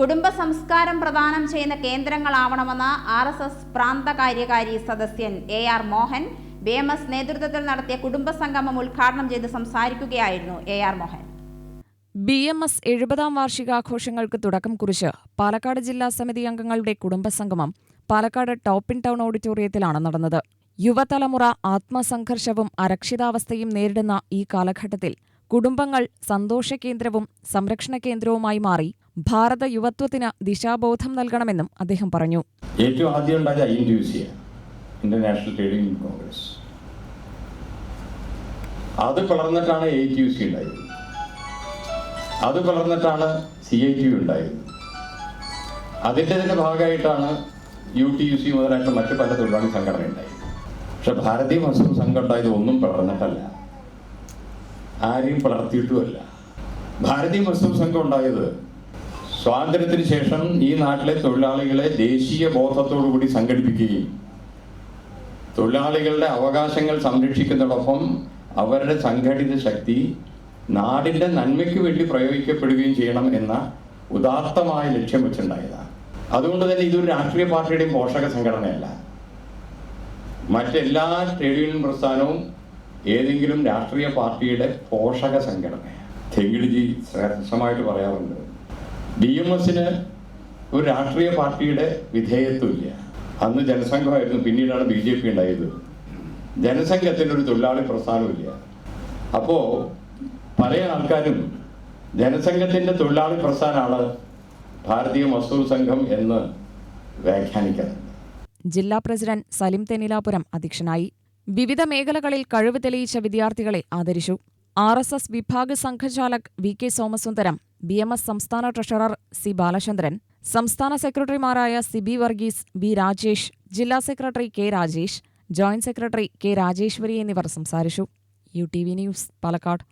കുടുംബ സംസ്കാരം പ്രദാനം ചെയ്യുന്ന കേന്ദ്രങ്ങളാവണമെന്ന് ആർ എസ് എസ് പ്രാന്ത കാര്യകാരി സദസ്യൻ A R Mohan B M S നേതൃത്വത്തിൽ നടത്തിയ കുടുംബ സംഗമം ഉദ്ഘാടനം ചെയ്ത് സംസാരിക്കുകയായിരുന്നു A R Mohan. B M S എഴുപതാം വാർഷികാഘോഷങ്ങൾക്ക് തുടക്കം കുറിച്ച് പാലക്കാട് ജില്ലാ സമിതി അംഗങ്ങളുടെ കുടുംബസംഗമം പാലക്കാട് ടോപ്പിൻ ടൗൺ ഓഡിറ്റോറിയത്തിലാണ് നടന്നത്. യുവതലമുറ ആത്മസംഘർഷവും അരക്ഷിതാവസ്ഥയും നേരിടുന്ന ഈ കാലഘട്ടത്തിൽ കുടുംബങ്ങൾ സന്തോഷകേന്ദ്രവും സംരക്ഷണ കേന്ദ്രവുമായി മാറി ഭാരത യുവത്വത്തിന് ദിശാബോധം നൽകണമെന്നും അദ്ദേഹം പറഞ്ഞു. ഏറ്റവും ആദ്യം ഉണ്ടായത് ഐ ഇന്റർനാഷണൽ ട്രേഡിംഗ് കോൺഗ്രസ് അത് പിളർന്നിട്ടാണ് എ ടി യു സി ഉണ്ടായത്. അത് പിളർന്നിട്ടാണ് സി ഐ ടി യു ഉണ്ടായത്. അതിന്റെ തന്നെ ഭാഗമായിട്ടാണ് യു ടി യു സി മുതലായിട്ട് മറ്റു പല തൊഴിലാളി സംഘടന ഉണ്ടായത് പക്ഷെ ഭാരതീയ മസ്ലിം സംഘം ഉണ്ടായത് ഒന്നും പിളർന്നിട്ടല്ല. ആരെയും പളർത്തിയിട്ടുമല്ല ഭാരതീയ മുസ്ലിം സംഘം ഉണ്ടായത് സ്വാതന്ത്ര്യത്തിന് ശേഷം ഈ നാട്ടിലെ തൊഴിലാളികളെ ദേശീയ ബോധത്തോടുകൂടി സംഘടിപ്പിക്കുകയും തൊഴിലാളികളുടെ അവകാശങ്ങൾ സംരക്ഷിക്കുന്നതോടൊപ്പം അവരുടെ സംഘടിത ശക്തി നാടിന്റെ നന്മയ്ക്ക് വേണ്ടി പ്രയോഗിക്കപ്പെടുകയും ചെയ്യണം എന്ന ഉദാത്തമായ ലക്ഷ്യം വെച്ചുണ്ടായതാണ്. അതുകൊണ്ട് തന്നെ ഇതൊരു രാഷ്ട്രീയ പാർട്ടിയുടെയും പോഷക സംഘടനയല്ല. മറ്റെല്ലാ ട്രേഡ് യൂണിയൻ പ്രസ്ഥാനവും ഏതെങ്കിലും രാഷ്ട്രീയ പാർട്ടിയുടെ പോഷക സംഘടന തെങ്കിടിജി ശ്രദ്ധമായിട്ട് പറയാറുണ്ട് ഡി എം എസിന് ഒരു രാഷ്ട്രീയ പാർട്ടിയുടെ വിധേയത്വമില്ല. അന്ന് ജനസംഘമായിരുന്നു പിന്നീടാണ് ബി ജെ പി ഉണ്ടായത്. ജനസംഘത്തിന് ഒരു തൊഴിലാളി പ്രസ്ഥാനമില്ല അപ്പോൾ പല ആൾക്കാരും ജനസംഘത്തിന്റെ തൊഴിലാളി പ്രസ്ഥാനമാണ് ഭാരതീയ മസൂർ സംഘം എന്ന് വ്യാഖ്യാനിക്കുന്നത് ജില്ലാ പ്രസിഡന്റ് സലിം തെന്നിലാപുരം അധ്യക്ഷനായി വിവിധ മേഖലകളിൽ കഴിവ് തെളിയിച്ച വിദ്യാർത്ഥികളെ ആദരിച്ചു. ആർ എസ് എസ് വിഭാഗ് സംഘചാലക് V K Somasundaram B M S സംസ്ഥാന ട്രഷറർ സി ബാലചന്ദ്രൻ സംസ്ഥാന സെക്രട്ടറിമാരായ C B Varghese B Rajesh ജില്ലാ secretary K Rajesh joint secretary K Rajeshwari എന്നിവർ സംസാരിച്ചു. U T V news Palakkad.